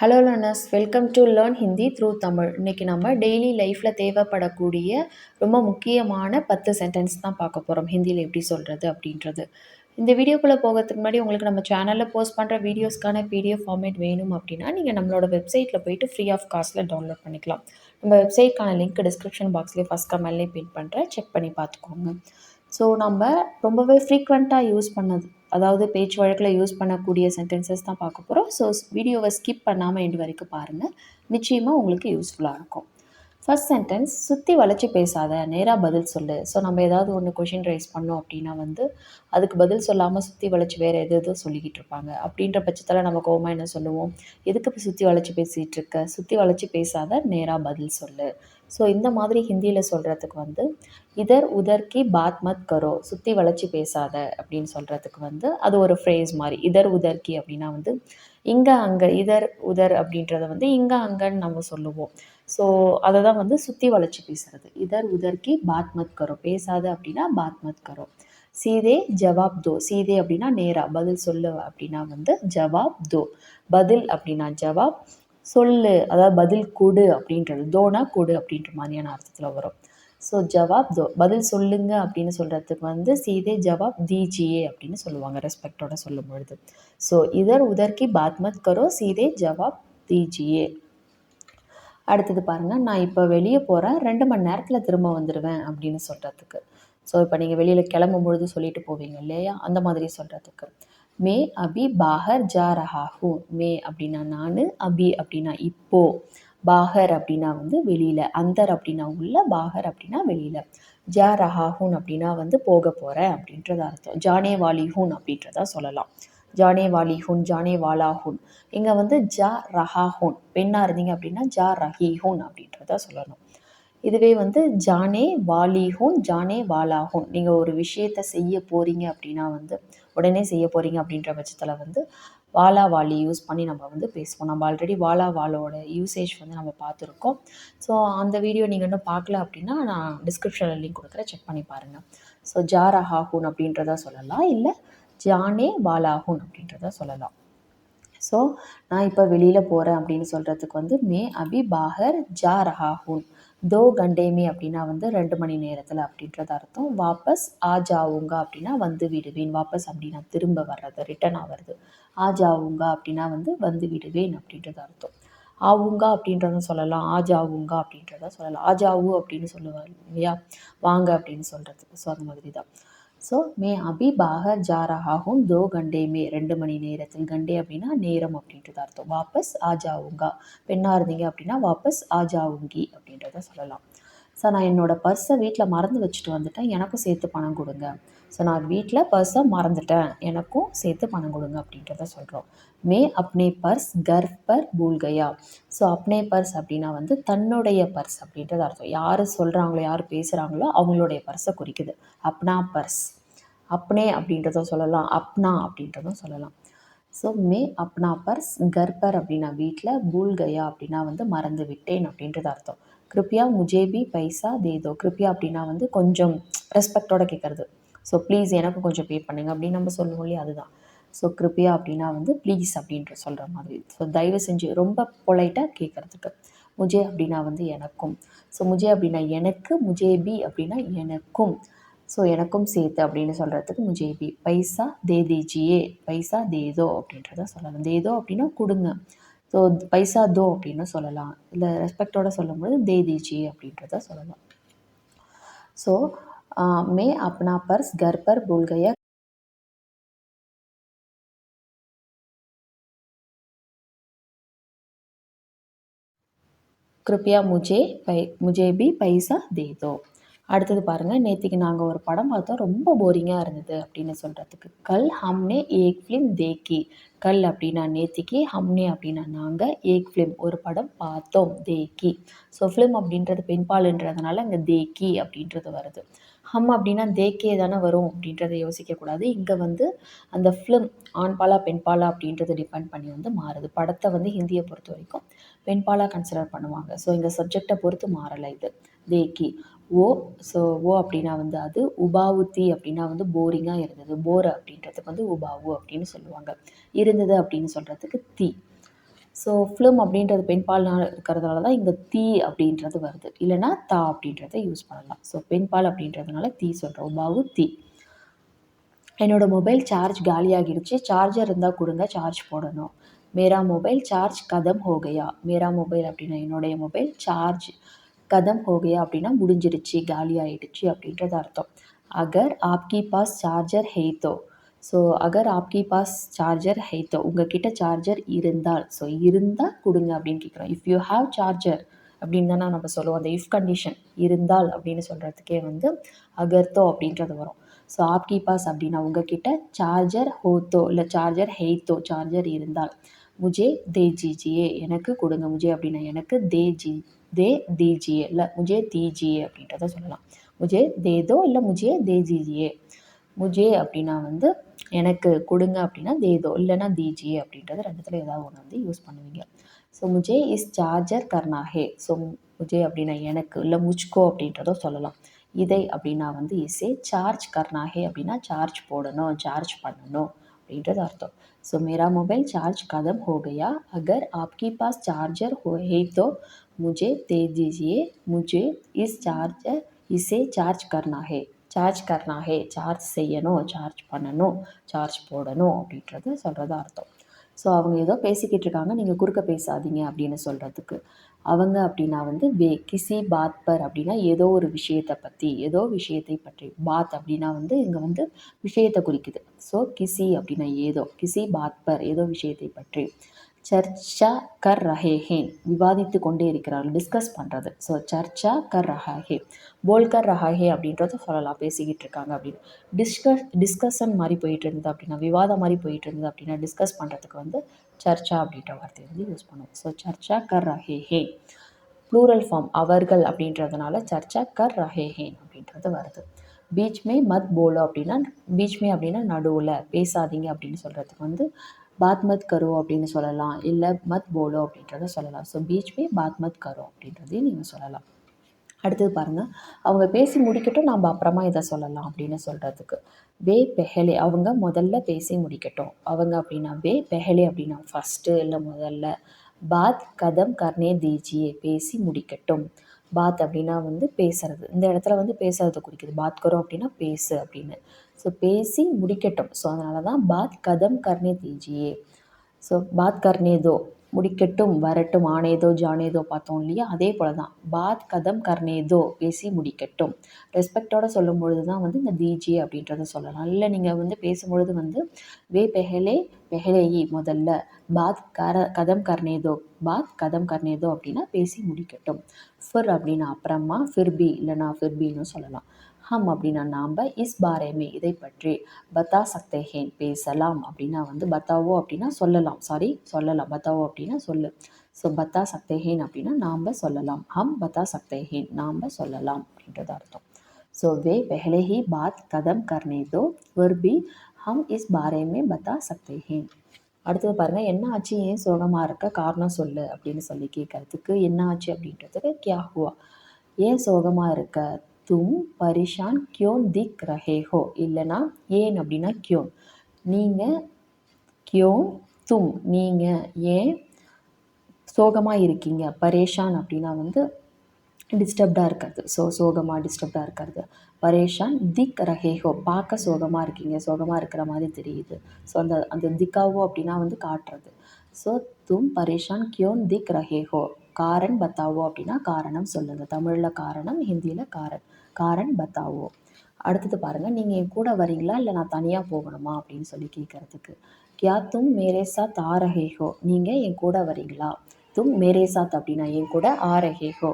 Hello learners welcome to learn Hindi through Tamil இன்றைக்கி நம்ம daily லைஃப்பில் தேவைப்படக்கூடிய ரொம்ப முக்கியமான பத்து சென்டென்ஸ் தான் பார்க்க போகிறோம் ஹிந்தியில் எப்படி சொல்கிறது அப்படின்றது. இந்த வீடியோக்குள்ளே போகிறதுக்கு முன்னாடி உங்களுக்கு நம்ம சேனலில் போஸ்ட் பண்ணுற வீடியோஸ்க்கான பிடிஎஃப் ஃபார்மேட் வேணும் அப்படின்னா நீங்கள் நம்மளோட வெப்சைட்டில் போயிட்டு ஃப்ரீ ஆஃப் காஸ்ட்டில் டவுன்லோட் பண்ணிக்கலாம். நம்ம வெப்சைட்க்கான லிங்க் டிஸ்கிரிப்ஷன் பாக்ஸ்லேயே ஃபஸ்ட் கமெண்ட்லேயே பின் பண்ணுறேன் செக் பண்ணி பார்த்துக்கோங்க. ஸோ நம்ம ரொம்பவே ஃப்ரீக்வெண்ட்டாக யூஸ் பண்ணது அதாவது பேச்சு வழக்கில் யூஸ் பண்ணக்கூடிய சென்டென்சஸ் தான் பார்க்க போகிறோம் ஸோ வீடியோவை ஸ்கிப் பண்ணாமல் எண்டு வரைக்கும் பாருங்கள் நிச்சயமாக உங்களுக்கு யூஸ்ஃபுல்லாக இருக்கும். ஃபஸ்ட் சென்டென்ஸ் சுற்றி வளைச்சி பேசாத நேராக பதில் சொல்லு. ஸோ நம்ம ஏதாவது ஒன்று கொஷின் ரைஸ் பண்ணோம் அப்படின்னா வந்து அதுக்கு பதில் சொல்லாமல் சுற்றி வளைச்சி வேறு எது எதுவும் சொல்லிக்கிட்டு இருப்பாங்க. அப்படின்ற பட்சத்தில் நம்ம கோமா என்ன சொல்லுவோம்? எதுக்கு இப்போ சுற்றி வளைச்சி பேசிகிட்டு இருக்க? சுற்றி வளைச்சி பேசாத நேராக பதில் சொல்லு. ஸோ இந்த மாதிரி ஹிந்தியில் சொல்கிறதுக்கு வந்து இதர் உதர்கி பாத் மத் கரோ சுற்றி வளைச்சி பேசாத அப்படின்னு சொல்கிறதுக்கு வந்து அது ஒரு ஃப்ரேஸ் மாதிரி. இதர் உதர்கி அப்படின்னா வந்து இங்கே அங்கே இதர் உதர் அப்படின்றத வந்து இங்கே அங்கன்னு நம்ம சொல்லுவோம். ஸோ அதை தான் வந்து சுற்றி வளைச்சி பேசுகிறது இதர் உதர்கி பாத் மத் கரோ பேசாத அப்படின்னா பாத் மத் கரோ. சீதே ஜவாப் தோ. சீதே அப்படின்னா நேராக பதில் சொல்லு அப்படின்னா வந்து ஜவாப் தோ. பதில் அப்படின்னா ஜவாப். சொல்லு அதாவது பதில் கொடு அப்படின்றது தோனா கொடு அப்படின்ற மாதிரியான அர்த்தத்தில் வரும். ஸோ ஜவாப் தோ பதில் சொல்லுங்க அப்படின்னு சொல்கிறதுக்கு வந்து சீதே ஜவாப் தீஜியே அப்படின்னு சொல்லுவாங்க ரெஸ்பெக்டோட சொல்லும் பொழுது ஸோ இதர் உதர்கி பாத்மத் கரோ சீதே ஜவாப் தீஜியே. அடுத்தது பாருங்கள் நான் இப்போ வெளியே போகிறேன் ரெண்டு மணி நேரத்தில் திரும்ப வந்துடுவேன் அப்படின்னு சொல்கிறதுக்கு ஸோ இப்போ நீங்கள் வெளியில் கிளம்பும் பொழுது சொல்லிட்டு போவீங்க இல்லையா? அந்த மாதிரி சொல்கிறதுக்கு மே அபி பாகர் ஜா ரஹா மே அப்படின்னா நான் அபி அப்படின்னா இப்போ. பாகர் அப்படின்னா வந்து வெளியில் அந்தர் அப்படின்னா உள்ள பாகர் அப்படின்னா வெளியில். ஜா ரஹாஹூன் அப்படின்னா வந்து போக போகிறேன் அப்படின்றத அர்த்தம். ஜானே வாலிஹூன் அப்படின்றத சொல்லலாம். ஜானே வாலிஹூன் ஜானே வாலாஹூன் இங்கே வந்து ஜா ரஹாஹூன் பெண்ணாக இருந்தீங்க அப்படின்னா ஜா ரஹீஹூன் அப்படின்றத சொல்லணும். இதுவே வந்து ஜானே வாலிஹூன் ஜானே வாலாகும் நீங்கள் ஒரு விஷயத்தை செய்ய போகிறீங்க அப்படின்னா வந்து உடனே செய்ய போகிறீங்க அப்படின்ற பட்சத்தில் வந்து வாலா வாலி யூஸ் பண்ணி நம்ம வந்து பேசுவோம். நம்ம ஆல்ரெடி வாலா வாலோட யூசேஜ் வந்து நம்ம பார்த்துருக்கோம். ஸோ அந்த வீடியோ நீங்கள் இன்னும் பார்க்கல அப்படின்னா நான் டிஸ்கிரிப்ஷனில் லிங்க் கொடுக்குறேன். செக் பண்ணி பாருங்கள் ஸோ ஜாரஹாஹூன் அப்படின்றத சொல்லலாம். இல்லை ஜானே வாலாஹூன் அப்படின்றத சொல்லலாம். ஸோ நான் இப்போ வெளியில் போகிறேன் அப்படின்னு சொல்கிறதுக்கு வந்து மே அபி பாகர் ஜா ரஹாஹூன் தோ கண்டேமி அப்படின்னா வந்து ரெண்டு மணி நேரத்தில் அப்படின்றது அர்த்தம். வாபஸ் ஆ ஜாவுங்க அப்படின்னா வந்து விடுவேன். வாபஸ் அப்படின்னா திரும்ப வர்றது ரிட்டன் ஆகிறது ஆ ஜாவுங்க அப்படின்னா வந்து வந்து விடுவேன் அப்படின்றது அர்த்தம். ஆவுங்க அப்படின்றத சொல்லலாம். ஆஜாவுங்க அப்படின்றத சொல்லலாம். ஆஜாவு அப்படின்னு சொல்லுவார் இல்லையா? வாங்க அப்படின்னு சொல்கிறது ஸோ அந்த மாதிரி தான் ஸோ மே அபி பாகர் ஜாராகும் தோ கண்டே மே. ரெண்டு மணி நேரத்தில் கண்டே அப்படின்னா நேரம் அப்படின்றது அர்த்தம். வாபஸ் ஆஜாவுங்கா. பெண்ணாக இருந்தீங்க அப்படின்னா வாபஸ் ஆஜாவுங்கி அப்படின்றத சொல்லலாம். ஸோ நான் என்னோடய பர்ஸை வீட்டில் மறந்து வச்சுட்டு வந்துட்டேன். எனக்கும் சேர்த்து பணம் கொடுங்க. ஸோ நான் வீட்டில் பர்ஸை மறந்துட்டேன். எனக்கும் சேர்த்து பணம் கொடுங்க அப்படின்றத சொல்கிறோம் மே அப்னே பர்ஸ் கர் பர் பூல்கையா. ஸோ அப்னே பர்ஸ் அப்படின்னா வந்து தன்னுடைய பர்ஸ் அப்படின்றது அர்த்தம். யார் சொல்கிறாங்களோ யார் பேசுகிறாங்களோ அவங்களுடைய பர்ஸை குறிக்குது. அப்னா பர்ஸ் அப்னே அப்படின்றதும் சொல்லலாம். அப்னா அப்படின்றதும் சொல்லலாம். ஸோ மே அப்னா பர்ஸ் கர்பர் அப்படின்னா வீட்டில் பூல்கையா அப்படின்னா வந்து மறந்து விட்டேன் அப்படின்றது அர்த்தம். கிருப்பியா முஜேபி பைசா தேதோ. கிருப்பியா அப்படின்னா வந்து கொஞ்சம் ரெஸ்பெக்டோட கேட்குறது ஸோ ப்ளீஸ் எனக்கு கொஞ்சம் பே பண்ணுங்கள் அப்படின்னு நம்ம சொல்லுவோம் இல்லையா? அதுதான். ஸோ கிருப்பியா அப்படின்னா வந்து ப்ளீஸ் அப்படின்ற சொல்கிற மாதிரி. ஸோ தயவு செஞ்சு ரொம்ப பொலைட்டாக கேட்குறதுக்கு முஜே அப்படின்னா வந்து எனக்கும். ஸோ முஜே அப்படின்னா எனக்கு முஜேபி அப்படின்னா எனக்கும். ஸோ எனக்கும் சேர்த்து அப்படின்னு சொல்கிறதுக்கு முஜேபி. பைசா தே தேஜியே பைசா தேதோ அப்படின்றத சொல்லலாம் தேதோ அப்படின்னா கொடுங்க. ஸோ பைசா தோ அப்படின்னு சொல்லலாம் இல்லை ரெஸ்பெக்டோட சொல்லும்போது தே தீஜியே அப்படின்றத சொல்லலாம் ஸோ मैं अपना पर्स घर पर भूल गया கிருப்பியா முஜே பை முஜே பி பைசா தே தோ அடுத்தது பாருங்கள் நேற்றுக்கு நாங்கள் ஒரு படம் பார்த்தோம் ரொம்ப போரிங்காக இருந்தது அப்படின்னு சொல்கிறதுக்கு கல் ஹம்னே ஏக் ஃபிலிம் தேக்கி. கல் அப்படின்னா நேத்திக்கு ஹம்னே அப்படின்னா நாங்கள் ஏக் ஃபிலிம் ஒரு படம் பார்த்தோம் தேக்கி. ஸோ ஃபிலிம் அப்படின்றது பெண்பாலுன்றதுனால இங்கே தேக்கி அப்படின்றது வருது. ஹம் அப்படின்னா தேக்கே தானே வரும் அப்படின்றத யோசிக்கக்கூடாது. இங்கே வந்து அந்த ஃபிலிம் ஆண்பாலா பெண்பாலா அப்படின்றத டிபெண்ட் பண்ணி வந்து மாறுது. படத்தை வந்து ஹிந்தியை பொறுத்த வரைக்கும் பெண்பாலா கன்சிடர் பண்ணுவாங்க. ஸோ இங்கே சப்ஜெக்டை பொறுத்து மாறலை இது. தேக்கி. ஓ ஸோ ஓ அப்படின்னா வந்து அது உபாவுத்தி அப்படின்னா வந்து போரிங்காக இருந்தது. போர் அப்படின்றதுக்கு வந்து உபாவு அப்படின்னு சொல்லுவாங்க. இருந்தது அப்படின்னு சொல்கிறதுக்கு தீ. ஸோ ஃபிலிம் அப்படின்றது பெண்பால்னால் இருக்கிறதுனால தான் இங்கே தீ அப்படின்றது வருது. இல்லைனா தா அப்படின்றத யூஸ் பண்ணலாம். ஸோ பெண்பால் அப்படின்றதுனால தீ சொல்கிறோம் உபாவு தீ. என்னோடய மொபைல் சார்ஜ் காலியாகிடுச்சு. சார்ஜர் இருந்தால் கொடுங்க சார்ஜ் போடணும். மேரா மொபைல் சார்ஜ் கதம் ஹோகையா? மேரா மொபைல் அப்படின்னா என்னுடைய மொபைல் சார்ஜ் கதம் ஹோகையா அப்படின்னா முடிஞ்சிருச்சு காலி ஆகிடுச்சு அப்படின்றது அர்த்தம். அகர் ஆப்கி பாஸ் சார்ஜர் ஹெய்தோ. ஸோ அகர் ஆப்கி பாஸ் சார்ஜர் ஹெய்தோ. உங்கள் கிட்ட சார்ஜர் இருந்தால் ஸோ இருந்தால் கொடுங்க அப்படின்னு கேட்குறோம் இஃப் யூ ஹாவ் சார்ஜர் அப்படின்னு தானே நம்ம சொல்லுவோம். அந்த இஃப் கண்டிஷன் இருந்தால் அப்படின்னு சொல்கிறதுக்கே வந்து அகர்த்தோ அப்படின்றது வரும். ஸோ ஆப்கி பாஸ் அப்படின்னா உங்ககிட்ட சார்ஜர் ஹோத்தோ இல்லை சார்ஜர் ஹெய்த்தோ சார்ஜர் இருந்தால் முஜே தே ஜிஜியே எனக்கு கொடுங்க முஜே அப்படின்னா எனக்கு தே ஜி தே தீஜியே இல்லை முஜே தீஜியே அப்படின்றத சொல்லலாம். முஜே தேதோ இல்லை முஜே தேஜிஜியே. முஜே அப்படின்னா வந்து எனக்கு கொடுங்க அப்படின்னா தேதோ இல்லைனா தீஜியே அப்படின்றது ரெண்டுத்தில் ஏதாவது ஒன்று வந்து யூஸ் பண்ணுவீங்க. So Mujhe is charger கர்னாஹே so முஜே அப்படின்னா எனக்கு இல்லை முச்கோ அப்படின்றதோ சொல்லலாம். இதை அப்படின்னா வந்து இசே சார்ஜ் கர்னாஹே அப்படின்னா சார்ஜ் போடணும் சார்ஜ் பண்ணணும் அப்படின்றது அர்த்தம். ஸோ மேரா மொபைல் சார்ஜ் கதம் ஹோகையா? அகர் ஆப்கி பாஸ் சார்ஜர் ஹோ ஹே मुझे दे दीजिए मुझे इस चार्जर इसे चार्ज करना है சார்ஜ் கர்னாஹே சார்ஜ் செய்யணும் சார்ஜ் பண்ணணும் சார்ஜ் போடணும் அப்படின்றது சொல்கிறது அர்த்தம் ஸோ அவங்க ஏதோ பேசிக்கிட்டு இருக்காங்க நீங்கள் குறுக்க பேசாதீங்க அப்படின்னு சொல்கிறதுக்கு அவங்க அப்படின்னா வந்து வே கிசி பாத் பர் அப்படின்னா ஏதோ ஒரு விஷயத்தை பற்றி ஏதோ விஷயத்தை பற்றி. பாத் அப்படின்னா வந்து இங்கே வந்து விஷயத்தை குறிக்குது. ஸோ கிசி அப்படின்னா ஏதோ கிசி பாத் பர் ஏதோ விஷயத்தை பற்றி. சர்ச்சா கர் ரஹேஹேன் விவாதித்து கொண்டே இருக்கிறார்கள் டிஸ்கஸ் பண்ணுறது ஸோ சர்ச்சா கர் ரஹாஹே போல்கர் ரஹாஹே அப்படின்றத சொல்லலாம் பேசிக்கிட்டு இருக்காங்க அப்படின்னு. டிஸ்கஸ் டிஸ்கஷன் மாதிரி போயிட்டு இருந்தது அப்படின்னா விவாதம் மாதிரி போயிட்டு இருந்தது அப்படின்னா டிஸ்கஸ் பண்ணுறதுக்கு வந்து சர்ச்சா அப்படின்ற வார்த்தையை வந்து யூஸ் பண்ணுவோம். ஸோ சர்ச்சா கர் ரஹே ஹேன் ப்ளூரல் ஃபார்ம் அவர்கள் அப்படின்றதுனால சர்ச்சா கர் ரஹே ஹேன் அப்படின்றது வருது. பீச்மே மத் போலோ அப்படின்னா பீச்மே அப்படின்னா நடுவில் பேசாதீங்க அப்படின்னு சொல்கிறதுக்கு வந்து பாத் மத் கரோ அப்படின்னு சொல்லலாம். இல்லை மத் போலோ அப்படின்றத சொல்லலாம். ஸோ பீச் மே பாத் மத் கரோ அப்படின்றதையும் நீங்கள் சொல்லலாம். அடுத்தது பாருங்கள் அவங்க பேசி முடிக்கட்டும் நம்ம அப்புறமா இதை சொல்லலாம் அப்படின்னு சொல்கிறதுக்கு வே பெஹலே அவங்க முதல்ல பேசி முடிக்கட்டும். அவங்க அப்படின்னா வே பெஹலே அப்படின்னா ஃபஸ்ட்டு இல்லை முதல்ல. பாத் கதம் கர்னே தீஜியே பேசி முடிக்கட்டும். பாத் அப்படின்னா வந்து பேசுறது. இந்த இடத்துல வந்து பேசுறது குறிக்குது. பாத் கரோ அப்படின்னா பேசு அப்படின்னு. ஸோ பேசி முடிக்கட்டும். ஸோ அதனால தான் பாத் கதம் கர்னே தீஜியே. ஸோ பாத் கர்னே தோ. முடிக்கட்டும் வரட்டும் ஆனேதோ ஜானேதோ பார்த்தோம் இல்லையா? அதே போல் தான் பாத் கதம் கர்னேதோ பேசி முடிக்கட்டும். ரெஸ்பெக்டோட சொல்லும் பொழுது தான் வந்து இந்த தீஜி அப்படின்றத சொல்லலாம். இல்லை நீங்கள் வந்து பேசும்பொழுது வந்து வே பெஹலே பெஹலேயி முதல்ல. பாத் கர கதம் கர்னேதோ பாத் கதம் கர்னேதோ அப்படின்னா பேசி முடிக்கட்டும். ஃபிர் அப்படின்னா அப்புறமா ஃபிர்பி இல்லைனா ஃபிர்பின்னு சொல்லலாம். ஹம் அப்படின்னா நாம் இஸ் பாரேமே இதை பற்றி பத்தா சக்தேஹேன் பேசலாம் அப்படின்னா வந்து பத்தாவோ அப்படின்னா சொல்லலாம். சாரி சொல்லலாம். பத்தாவோ அப்படின்னா சொல்லு. ஸோ பத்தா சக்தேஹேன் அப்படின்னா நாம் சொல்லலாம். ஹம் பத்தா சக்தேஹேன் நாம் சொல்லலாம் அப்படின்றது அர்த்தம். ஸோ வே பெஹலே ஹி பாத் கதம் கர்னே தோ பி ஹம் இஸ் பாரேமே பத்தா சக்தேஹேன். அடுத்தது பாருங்கள் என்ன ஆச்சு? ஏன் சோகமாக இருக்க? காரணம் சொல்லு அப்படின்னு சொல்லி கேட்கறதுக்கு என்ன ஆச்சு அப்படின்றதுக்கு கியா ஹுவா. ஏன் சோகமாக இருக்க? தும் பரிஷான் கியோன் திக் ரஹேஹோ. இல்லைனா ஏன் அப்படின்னா கியோன். நீங்கள் கியோன் தும் நீங்கள் ஏன் சோகமாக இருக்கீங்க? பரேஷான் அப்படின்னா வந்து டிஸ்டர்ப்டாக இருக்கிறது. ஸோ சோகமாக டிஸ்டர்ப்டாக இருக்கிறது. பரேஷான் திக் ரஹேஹோ. பார்க்க சோகமாக இருக்கீங்க. சோகமாக இருக்கிற மாதிரி தெரியுது. ஸோ அந்த அந்த திக்காவோ அப்படின்னா வந்து காட்டுறது. ஸோ தும் பரேஷான் கியோன் திக் ரஹேஹோ. காரன் பத்தாவோ அப்படின்னா காரணம் சொல்லுங்கள் தமிழில் காரணம் ஹிந்தியில் காரன். காரன் பத்தாவோ. அடுத்தது பாருங்கள் நீங்கள் என் கூட வரீங்களா? இல்லை நான் தனியாக போகணுமா? அப்படின்னு சொல்லி கேட்குறதுக்கு கியா தும் மேரேசா சாத் ஹோ. நீங்கள் என் கூட வரீங்களா? தும் மேரேசாத் அப்படின்னா என் கூட ஆ ஹோ.